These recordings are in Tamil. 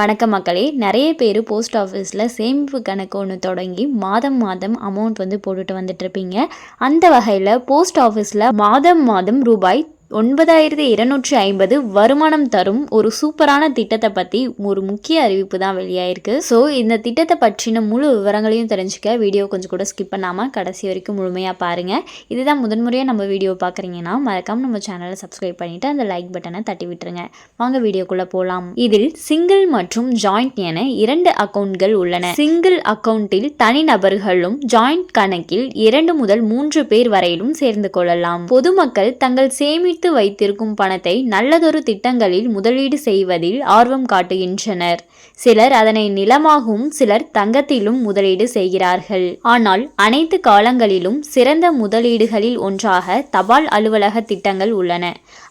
வணக்க மக்களே. நிறைய பேர் போஸ்ட் ஆஃபீஸில் சேமிப்பு கணக்கு ஒன்று தொடங்கி மாதம் மாதம் அமௌண்ட் வந்து போட்டுட்டு வந்துட்டுருப்பீங்க அந்த வகையில் போஸ்ட் ஆஃபீஸில் மாதம் மாதம் ரூபாய் ஒன்பதாயிரத்தி இருநூற்றி ஐம்பது வருமானம் தரும் ஒரு சூப்பரான திட்டத்தை பற்றி ஒரு முக்கிய அறிவிப்பு தான் வெளியாயிருக்கு. ஸோ இந்த திட்டத்தை பற்றின முழு விவரங்களையும் தெரிஞ்சுக்க வீடியோ கொஞ்சம் கூட ஸ்கிப் பண்ணாமல் கடைசி வரைக்கும் முழுமையாக பாருங்கள் இதுதான் முதன்முறையாக நம்ம வீடியோ பார்க்குறீங்கன்னா மறக்காமல் நம்ம சேனலை சப்ஸ்கிரைப் பண்ணிவிட்டு அந்த லைக் பட்டனை தட்டி விட்டுருங்க. வாங்க வீடியோக்குள்ளே போகலாம் இதில் சிங்கிள் மற்றும் ஜாயிண்ட் என இரண்டு அக்கவுண்ட்கள் உள்ளன. சிங்கிள் அக்கவுண்டில் தனிநபர்களும் ஜாயிண்ட் கணக்கில் இரண்டு முதல் மூன்று பேர் வரையிலும் சேர்ந்து கொள்ளலாம். பொதுமக்கள் தங்கள் சேமி சேமித்து வைத்திருக்கும் பணத்தை நல்லதொரு திட்டங்களில் முதலீடு செய்வதில் ஆர்வம் காட்டுகின்றனர். சிலர் அதனை நிலமாகவும் சிலர் தங்கத்திலும் முதலீடு செய்கிறார்கள். ஆனால் அனைத்து காலங்களிலும் சிறந்த முதலீடுகளில் ஒன்றாக தபால் அலுவலக திட்டங்கள் உள்ளன.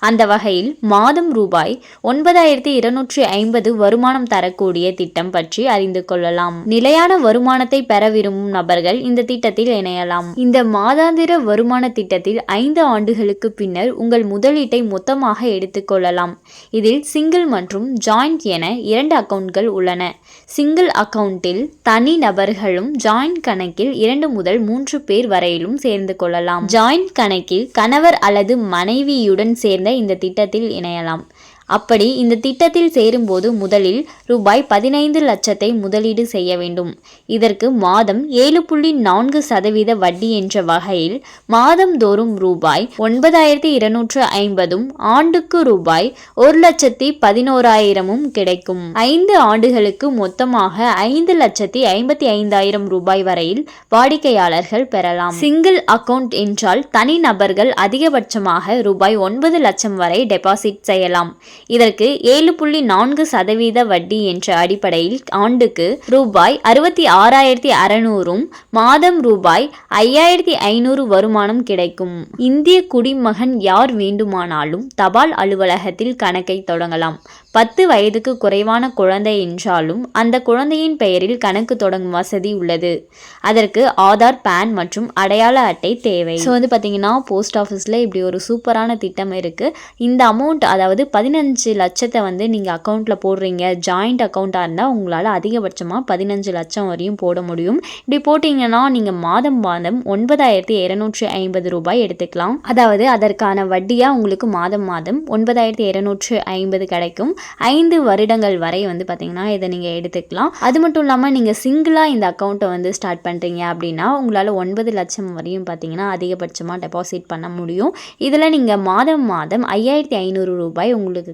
அந்த வகையில் மாதம் ரூபாய் ஒன்பதாயிரத்தி இருநூற்றி ஐம்பது வருமானம் தரக்கூடிய திட்டம் பற்றி அறிந்து கொள்ளலாம். நிலையான வருமானத்தை பெற விரும்பும் நபர்கள் இந்த திட்டத்தில் இணையலாம். இந்த மாதாந்திர வருமான திட்டத்தில் ஐந்து ஆண்டுகளுக்கு பின்னர் உங்கள் முதலீட்டை மொத்தமாக எடுத்துக்கொள்ளலாம் இதில் சிங்கிள் மற்றும் ஜாயிண்ட் என இரண்டு அக்கவுண்ட்கள் உள்ளன. சிங்கிள் அக்கவுண்டில் தனி நபர்களும் ஜாயிண்ட் கணக்கில் இரண்டு முதல் மூன்று பேர் வரையிலும் சேர்ந்து கொள்ளலாம். ஜாயிண்ட் கணக்கில் கணவர் அல்லது மனைவியுடன் சேர்ந்த இந்த திட்டத்தில் இணையலாம். அப்படி இந்த திட்டத்தில் சேரும்போது முதலில் ரூபாய் பதினைந்து லட்சத்தை முதலீடு செய்ய வேண்டும். இதற்கு மாதம் ஏழு புள்ளி நான்கு சதவீத வட்டி என்ற வகையில் மாதந்தோறும் ரூபாய் ஒன்பதாயிரத்தி இருநூற்று ஐம்பதும் ஆண்டுக்கு ரூபாய் ஒரு லட்சத்தி பதினோராயிரமும் கிடைக்கும். ஐந்து ஆண்டுகளுக்கு மொத்தமாக ஐந்து லட்சத்தி ஐம்பத்தி ஐந்தாயிரம் ரூபாய் வரையில் வாடிக்கையாளர்கள் பெறலாம். சிங்கிள் அக்கவுண்ட் என்றால் தனி நபர்கள் அதிகபட்சமாக ரூபாய் ஒன்பது லட்சம் வரை டெபாசிட் செய்யலாம். இதற்கு ஏழு புள்ளி நான்கு சதவீத வட்டி என்ற அடிப்படையில் ஆண்டுக்கு ரூபாய் அறுபத்தி ஆறாயிரத்தி அறநூறும் மாதம் ரூபாய் ஐயாயிரத்தி ஐநூறு வருமானம் கிடைக்கும். இந்திய குடிமகன் யார் வேண்டுமானாலும் தபால் அலுவலகத்தில் கணக்கை தொடங்கலாம். பத்து வயதுக்கு குறைவான குழந்தை என்றாலும் அந்த குழந்தையின் பெயரில் கணக்கு தொடங்கும் வசதி உள்ளது. அதற்கு ஆதார் பேன் மற்றும் அடையாள அட்டை தேவை. ஸோ வந்து பார்த்தீங்கன்னா போஸ்ட் ஆஃபீஸில் இப்படி ஒரு சூப்பரான திட்டம் இருக்குது இந்த அமௌண்ட் அதாவது பதினஞ்சு லட்சத்தை வந்து நீங்கள் அக்கௌண்ட்டில் போடுறீங்க. ஜாயிண்ட் அக்கௌண்ட்டாக இருந்தால் உங்களால் அதிகபட்சமாக பதினஞ்சு லட்சம் வரையும் போட முடியும். இப்படி போட்டிங்கன்னா நீங்கள் மாதம் மாதம் ஒன்பதாயிரத்தி இரநூற்றி ஐம்பது ரூபாய் எடுத்துக்கலாம். அதாவது அதற்கான வட்டியாக உங்களுக்கு மாதம் மாதம் ஒன்பதாயிரத்தி இரநூற்று ஐம்பது கிடைக்கும். ஐந்து வருடங்கள் வரை வந்து பார்த்திங்கன்னா இதை நீங்கள் எடுத்துக்கலாம். அது மட்டும் இல்லாமல் நீங்கள் சிங்கிளாக இந்த அக்கௌண்ட்டை வந்து ஸ்டார்ட் பண்ணுறீங்க அப்படின்னா உங்களால் ஒன்பது லட்சம் வரையும் பார்த்தீங்கன்னா அதிகபட்சமாக டெபாசிட் பண்ண முடியும். இதில் நீங்கள் மாதம் மாதம் ஐயாயிரத்தி ஐநூறு ரூபாய் உங்களுக்கு